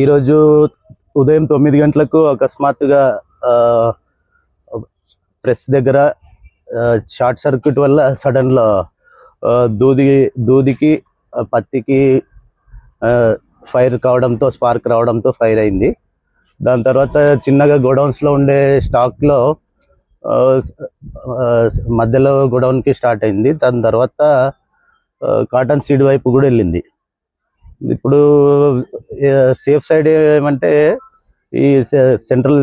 ఈరోజు ఉదయం తొమ్మిది గంటలకు అకస్మాత్తుగా ప్రెస్ దగ్గర షార్ట్ సర్క్యూట్ వల్ల సడన్లో దూది దూదికి పత్తికి ఫైర్ కావడంతో స్పార్క్ రావడంతో ఫైర్ అయింది. దాని తర్వాత చిన్నగా గోడౌన్స్లో ఉండే స్టాక్లో మధ్యలో గోడౌన్కి స్టార్ట్ అయింది. దాని తర్వాత కాటన్ సీడ్ వైపు కూడా వెళ్ళింది. ఇప్పుడు సేఫ్ సైడ్ ఏమంటే ఈ సె- central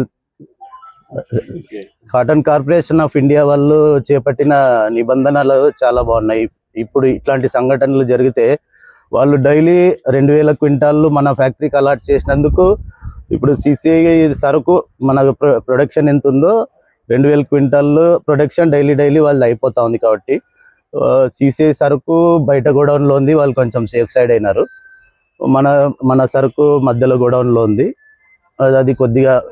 cotton corporation of India వాళ్ళు చేపట్టిన నిబంధనలు చాలా బాగున్నాయి. ఇప్పుడు ఇట్లాంటి సంఘటనలు జరిగితే వాళ్ళు డైలీ రెండు వేల క్వింటాళ్ళు మన ఫ్యాక్టరీకి అలాట్ చేసినందుకు ఇప్పుడు సిసిఐ సరుకు మన ప్రొ- ప్రొడక్షన్ ఎంత ఉందో రెండు వేల క్వింటాళ్ళు ప్రొడక్షన్ డైలీ డైలీ వాళ్ళది అయిపోతా ఉంది కాబట్టి సిసిఐ సరుకు బయట గోడౌన్లో ఉంది వాళ్ళు కొంచెం సేఫ్ సైడ్ అయినారు. మన మన సరుకు మధ్యలో గోడౌన్లో ఉంది. అది- అది కొద్దిగా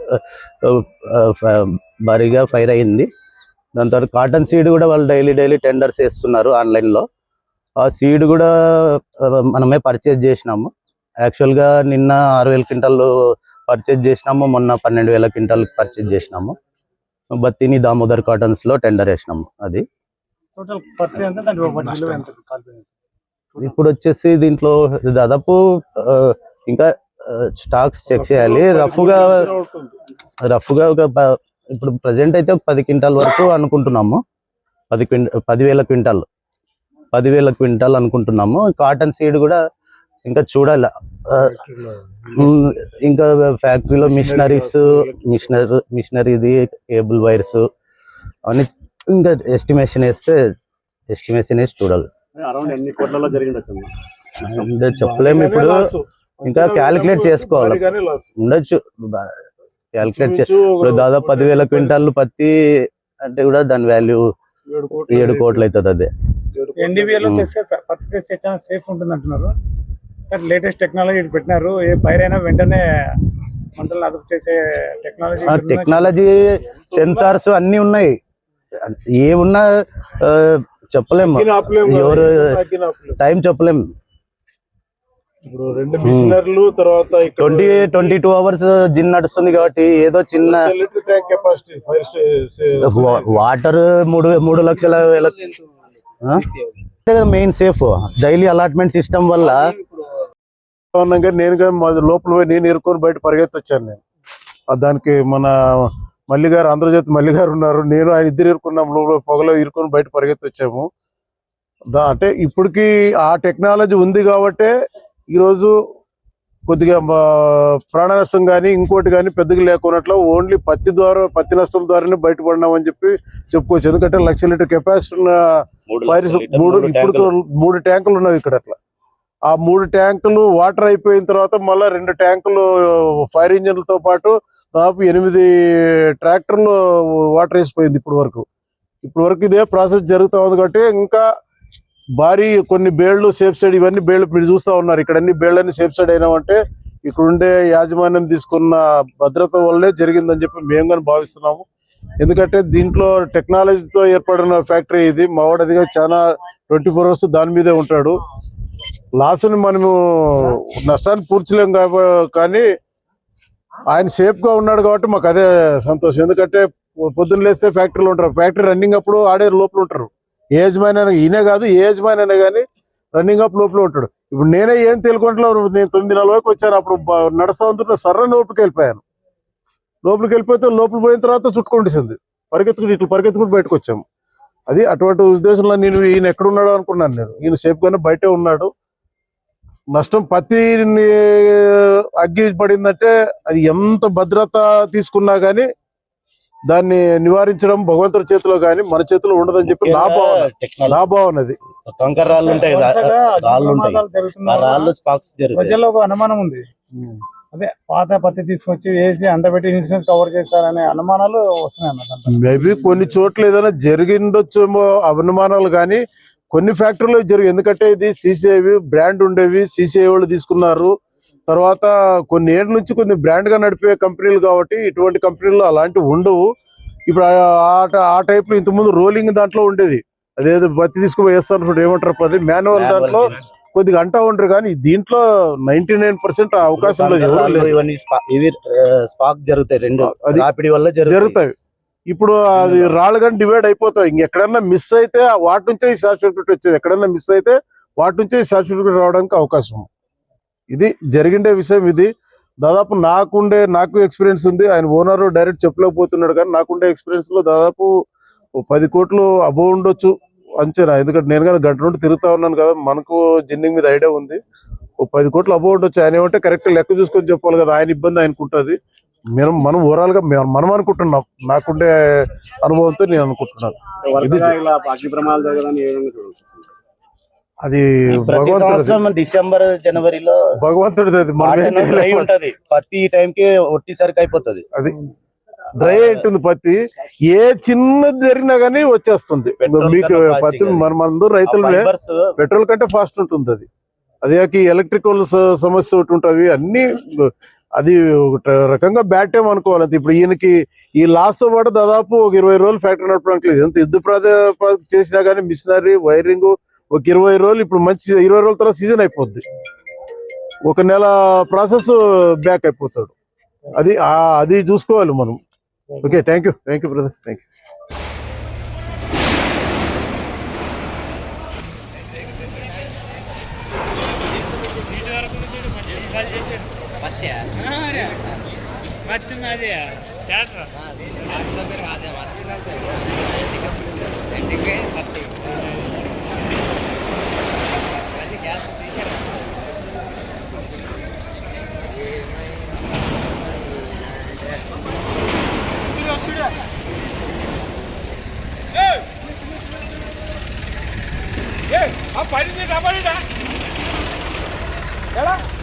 భారీగా ఫైర్ అయింది. దాని తర్వాత కాటన్ సీడ్ కూడా వాళ్ళు డైలీ డైలీ టెండర్స్ వేస్తున్నారు ఆన్లైన్లో. ఆ సీడ్ కూడా మనమే పర్చేజ్ చేసినాము. యాక్చువల్గా నిన్న ఆరు వేల క్వింటాలు పర్చేజ్ చేసినాము మొన్న పన్నెండు వేల క్వింటాల్ పర్చేజ్ చేసినాము. బత్తిని దామోదర్ కాటన్స్లో టెండర్ వేసినాము అది. టోటల్ ఇప్పుడు వచ్చేసి దీంట్లో దాదాపు ఇంకా స్టాక్స్ చెక్ చేయాలి. రఫ్గా రఫ్గా ఒక ఇప్పుడు ప్రజెంట్ అయితే ఒక పది క్వింటాల్ వరకు అనుకుంటున్నాము. పది క్వింట పదివేల క్వింటాల్. పదివేల క్వింటాల్ అనుకుంటున్నాము. కాటన్ సీడ్ కూడా ఇంకా చూడాలి. ఇంకా ఫ్యాక్టరీలో మిషనరీస్ మిషనరీ మిషనరీది కేబుల్ వైర్స్ అవన్నీ ఇంకా ఎస్టిమేషన్ వేస్తే ఎస్టిమేషన్ వేసి చూడాలి. అరౌండ్ ఎన్ని కోట్లలో జరిగిండొచ్చు అంటే చెప్పలేము ఇప్పుడు. ఇంకా calculate చేసుకోవాలి. ఉండొచ్చు. క్యాలిక్యులేట్ చే ఇప్పుడు దాదాపు పదివేల క్వింటాల్ పత్తి అంటే కూడా దాని వాల్యూ ఏడు కోట్లు అవుతుంది అదే. ఎన్డీబీఏలో. తెస్తే పత్తి తెస్తే చాలా సేఫ్ ఉంటుంది అంటున్నారు లేటెస్ట్ టెక్నాలజీ పెట్టినారు. ఏ ఫైర్ అయినా వెంటనే మంటలు అదుపు చేసే టెక్నాలజీ టెక్నాలజీ సెన్సార్స్ అన్ని ఉన్నాయి. ఏ ఉన్నా చెప్పలేము ఎవరు టైం చెప్పలేము ఇప్పుడు రెండు మిషనర్లు తర్వాత twenty twenty two hours gin నడుస్తుంది కాబట్టి ఏదో చిన్న వాటర్ మూడు మూడు లక్షల main safe. Daily allotment system వల్ల నేను లోపల పోయి నేను ఇరుకొని బయట పరిగెత్తి వచ్చాను నేను దానికి మన మల్లి గారు ఆంధ్రజ్యోతి మల్లి గారు ఉన్నారు. నేను ఆయన ఇద్దరు ఇరుకున్నాం లోపల పొగలో ఇరుకొని బయట పరిగెత్తి వచ్చాము దా అంటే ఇప్పటికి ఆ టెక్నాలజీ ఉంది కాబట్టే ఈరోజు కొద్దిగా ప్రాణ నష్టం కానీ ఇంకోటి కానీ పెద్దగా లేకున్నట్లు ఓన్లీ పత్తి ద్వారా పత్తి నష్టం ద్వారానే బయటపడినామని చెప్పి చెప్పుకోవచ్చు. ఎందుకంటే లక్ష లీటర్ కెపాసిటీ ఉన్న ఫైర్ మూడు ఇప్పుడు మూడు ట్యాంకులు ఉన్నాయి ఇక్కడ అట్లా ఆ మూడు ట్యాంకులు వాటర్ అయిపోయిన తర్వాత మళ్ళీ రెండు ట్యాంకులు ఫైర్ ఇంజన్లతో పాటు దాదాపు ఎనిమిది ట్రాక్టర్లు వాటర్ వేసిపోయింది ఇప్పుడు వరకు. ఇప్పుడు వరకు ఇదే ప్రాసెస్ జరుగుతూ ఉంది కాబట్టి ఇంకా భారీ కొన్ని బేళ్ళు సేఫ్ సైడ్ ఇవన్నీ బేళ్ళు మీరు చూస్తూ ఉన్నారు. ఇక్కడ అన్ని బేళ్ళని సేఫ్ సైడ్ అయినామంటే ఇక్కడుండే యాజమాన్యం తీసుకున్న భద్రత వల్లే జరిగిందని చెప్పి మేము కానీ భావిస్తున్నాము. ఎందుకంటే దీంట్లో టెక్నాలజీతో ఏర్పడిన ఫ్యాక్టరీ ఇది. మావాడదిగా చాలా ట్వంటీ ఫోర్ అవర్స్ దాని మీదే ఉంటాడు. లాస్ని మనము నష్టాన్ని పూడ్చలేం కానీ ఆయన సేఫ్గా ఉన్నాడు కాబట్టి మాకు అదే సంతోషం. ఎందుకంటే పొద్దున్న లేస్తే ఫ్యాక్టరీలో ఉంటారు. ఫ్యాక్టరీ రన్నింగ్ అప్పుడు ఆడే లోపల ఉంటారు. ఏ యజమాని అయినా ఈయనే కాదు ఏ యజమాని అయినా కానీ రన్నింగ్ అప్ లోపల ఉంటాడు. ఇప్పుడు నేనే ఏం తెలుగుంట్లో నేను తొమ్మిది నలభైకి వచ్చాను. అప్పుడు నడుస్తూ నడుస్తా ఉంటున్న సర్ర లోపలికి వెళ్ళిపోయాను. లోపలికి వెళ్ళిపోతే లోపల పోయిన తర్వాత చుట్టుకుంటుంది పరిగెత్తుకుని ఇట్లా పరిగెత్తుకుని బయటకు వచ్చాము. అది అటువంటి ఉద్దేశంలో నేను ఈయన ఎక్కడున్నాడు అనుకున్నాను నేను. ఈయన సేఫ్గానే బయటే ఉన్నాడు. నష్టం పత్తి అగ్గి పడిందంటే అది ఎంత భద్రత తీసుకున్నా గానీ దాన్ని నివారించడం భగవంతుడి చేతిలో గానీ మన చేతిలో ఉండదని చెప్పి నా భావన. నా కంకర రాళ్ళు ఉంటాయి రాళ్ళు ఉంటాయి. రాళ్ళు స్పాక్స్ ప్రజల్లో ఒక అనుమానం ఉంది. అదే పాత పత్తి తీసుకొచ్చి వేసి అంతబెట్టి ఇన్సూరెన్స్ కవర్ చేస్తారనే అనుమానాలు వస్తున్నాయి. మేబీ కొన్ని చోట్ల ఏదైనా జరిగిండొచ్చేమో అనుమానాలు కానీ కొన్ని ఫ్యాక్టరీలో జరిగి ఎందుకంటే ఇది సీసీఐవి బ్రాండ్ ఉండేవి సీసీఐ వాళ్ళు తీసుకున్నారు. తర్వాత కొన్ని ఏళ్ళ నుంచి కొన్ని బ్రాండ్గా నడిపే కంపెనీలు కాబట్టి ఇటువంటి కంపెనీలు అలాంటివి ఉండవు. ఇప్పుడు ఆ- ఆ- ఆ టైప్లో ఇంతకుముందు రోలింగ్ దాంట్లో ఉండేది. అదేదో బత్తి తీసుకుపోయి వేస్తాను ఏమంటారు అది మాన్యువల్ దాంట్లో కొద్దిగా అంటా ఉంటారు కానీ దీంట్లో నైన్టీ నైన్ పర్సెంట్ అవకాశం లేదు. ఇవన్నీ స్పా- ఇవి స్పాక్ జరుగుతాయి రెండు. రాపిడి వల్ల జరుగుతాయి. ఇప్పుడు అది రాళ్ళు కానీ డివైడ్ అయిపోతాయి. ఇంకెక్కడన్నా మిస్ అయితే వాటి నుంచే ఈ షార్ట్ సర్క్యూట్ వచ్చేది. ఎక్కడన్నా మిస్ అయితే వాటి నుంచే ఈ షార్ట్ సర్క్యూట్ రావడానికి అవకాశం ఇది జరిగిండే విషయం ఇది. దాదాపు నాకుండే నాకు ఎక్స్పీరియన్స్ ఉంది. ఆయన ఓనర్ డైరెక్ట్ చెప్పలేకపోతున్నాడు కానీ నాకుండే ఎక్స్పీరియన్స్లో దాదాపు పది కోట్లు అబో ఉండొచ్చు అంచనా. ఎందుకంటే నేను కానీ గంట నుండి తిరుగుతా ఉన్నాను కదా మనకు జిన్నింగ్ మీద ఐడియా ఉంది. ఓ పది కోట్లు అబో ఉండొచ్చు. ఆయన ఏమంటే కరెక్ట్ లెక్క చూసుకొని చెప్పాలి కదా ఆయన ఇబ్బంది ఆయనకు ఉంటుంది మనం మనం ఓవరాల్గా మేము- మనం అనుకుంటున్నాం. నాకుండే అనుభవంతో నేను అనుకుంటున్నాను. అది భగవంతుడు డిసెంబర్ జనవరిలో భగవంతుడిది అది. మనం. ఉంటది పత్తి ఈ టైం కి ఒట్టి సరికి అయిపోతుంది. అది డ్రై ఉంటుంది పత్తి ఏ చిన్నది జరిగినా గానీ వచ్చేస్తుంది. మీకు పత్తి. మన అందరూ రైతులమే. ఫైబర్స్ పెట్రోల్ కంటే ఫాస్ట్ ఉంటుంది అది. అదే ఎలక్ట్రికల్ సమస్య ఒకటి ఉంటుంది. అన్ని అది ఒక రకంగా బ్యాడ్ టైం అనుకోవాలి. అంతే. ఇప్పుడు ఈయనకి ఈ లాస్తో పాటు దాదాపు ఒక ఇరవై రోజులు ఫ్యాక్టరీ నడపడానికి లేదు. ఎంత యుద్ధ చేసినా కానీ మిషనరీ వైరింగ్ ఒక ఇరవై రోజులు ఇప్పుడు మంచి ఇరవై రోజుల తర్వాత సీజన్ అయిపోద్ది. ఒక నెల ప్రాసెస్ బ్యాక్ అయిపోతాడు. అది అది చూసుకోవాలి మనం. Okay thank you thank you brother thank you మచ్చింది అదే థియేటర్? అదే మచ్చింది పత్తి అది గ్యాస్ తీసాను ఆ పని డబ్బా ఎడా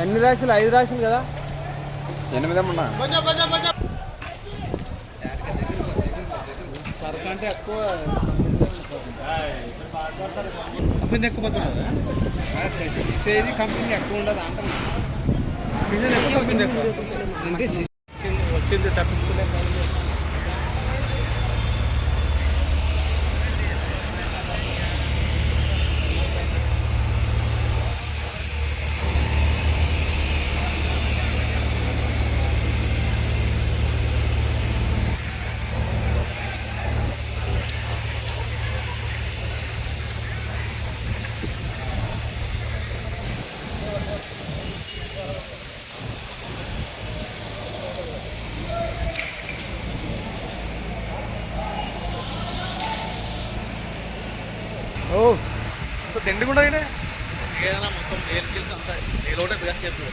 ఎన్ని రాశులు? ఐదు రాశులు కదా? ఎనిమిదేమన్నా సరుకంటే ఎక్కువ కంపెనీ ఎక్కువ సీసేది కంపెనీ ఎక్కువ ఉండదు అంటున్నా సీజన్ ఎక్కువ కంపెనీ ఎక్కువ. అంటే సీజన్ వచ్చింది తప్పించుకోలేదు ఓ తిండి కూడా ఏదైనా మొత్తం ఏం తెలుసు అంతా ఏదో ఒకటి చేస్తుంది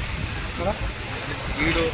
సీడు